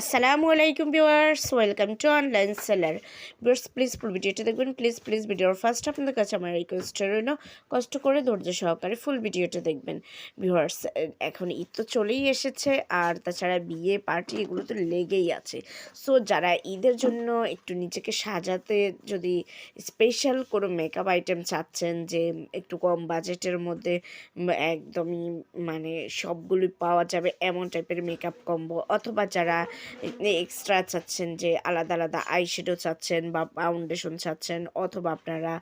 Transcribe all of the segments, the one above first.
আসসালামু আলাইকুম viewers, welcome to online seller. Viewers please full ভিডিওটা দেখবেন প্লিজ প্লিজ ভিডিওর ফার্স্ট আপনাদের কাছে আমার রিকোয়েস্ট রইল, কষ্ট করে ধৈর্য সহকারে ফুল ভিডিওটা দেখবেন। ভিউয়ার্স, এখন ঈদ তো চলেই এসেছে, আর তাছাড়া বিয়ে পার্টি এগুলো তো লেগেই আছে। সো যারা ঈদের জন্য একটু নিজেকে সাজাতে যদি স্পেশাল কোনো মেকআপ আইটেম চাচ্ছেন, যে একটু কম বাজেটের মধ্যে একদমই মানে সবগুলোই পাওয়া যাবে, এমন টাইপের মেকআপ কম্বো অথবা যারা এক্সট্রা চাচ্ছেন যে আলাদা আলাদা আইশ্যাডো চাচ্ছেন বা ফাউন্ডেশন চাচ্ছেন অথবা আপনারা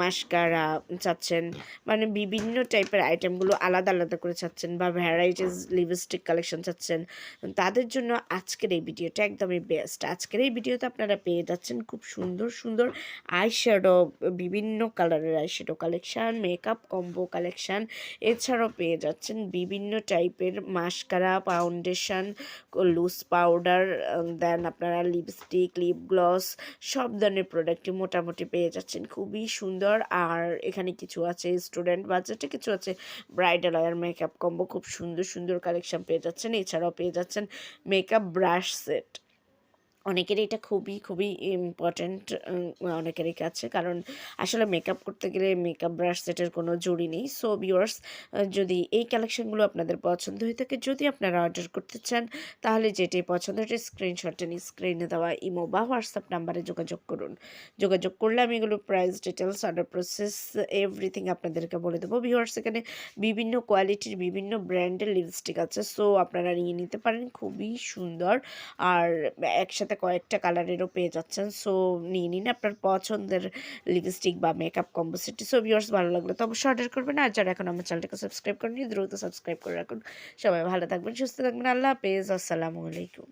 মাস্কারা চাচ্ছেন। মানে বিভিন্ন টাইপের আইটেমগুলো আলাদা আলাদা করে চাচ্ছেন বা ভ্যারাইটিস লিপস্টিক কালেকশন চাচ্ছেন। তাদের জন্য আজকের এই ভিডিওটা একদমই বেস্ট আজকের এই ভিডিওতে আপনারা পেয়ে যাচ্ছেন খুব সুন্দর সুন্দর আইশ্যাডো বিভিন্ন কালারের eyeshadow collection makeup combo collection এছাড়াও পেয়ে যাচ্ছেন বিভিন্ন টাইপের mascara foundation loose powder then আপনারা লিপস্টিক লিপ গ্লস সব ধরনের প্রোডাক্টই মোটামুটি পেয়ে যাচ্ছেন। খুবই সুন্দর। আর এখানে কিছু আছে স্টুডেন্ট বাজেটে কিছু আছে ব্রাইডাল আর মেকআপ কম্বো খুব সুন্দর সুন্দর কালেকশন পেয়ে যাচ্ছেন। এছাড়াও পেয়ে যাচ্ছেন মেকআপ ব্রাশ সেট অনেকেরই এটা খুবই খুবই ইম্পর্ট্যান্ট অনেকেরই কাছে। কারণ আসলে মেকআপ করতে গেলে মেকআপ ব্রাশ সেটের কোনো জুড়ি নেই। সো ভিউয়ার্স যদি এই কালেকশনগুলো আপনাদের পছন্দ হয়ে থাকে, যদি আপনারা অর্ডার করতে চান, তাহলে যেটি পছন্দ সেটি স্ক্রিনশটটা নিয়ে স্ক্রিনে দেওয়া ইমো বা হোয়াটসঅ্যাপ নাম্বারে যোগাযোগ করুন। যোগাযোগ করলে আমি এগুলো price details order process everything আপনাদেরকে বলে দেবো। ভিউয়ার্স এখানে বিভিন্ন কোয়ালিটির বিভিন্ন ব্র্যান্ডের লিপস্টিক আছে। সো আপনারা নিয়ে নিতে পারেন। খুবই সুন্দর। আর একসাথে কয়েকটা কালারেরও পেয়ে যাচ্ছেন। সো নিয়ে নিন আপনার পছন্দের লিপস্টিক বা মেকআপ কম্বো সেটি সো ভিউয়ার্স ভালো লাগলে তো অবশ্যই অর্ডার করবেন। আর যারা এখন আমার চ্যানেলটাকে সাবস্ক্রাইব করেনি দ্রুত সাবস্ক্রাইব করে রাখুন। সবাই ভালো থাকবেন, সুস্থ থাকবেন। আল্লাহ হাফেজ। আসসালামু আলাইকুম।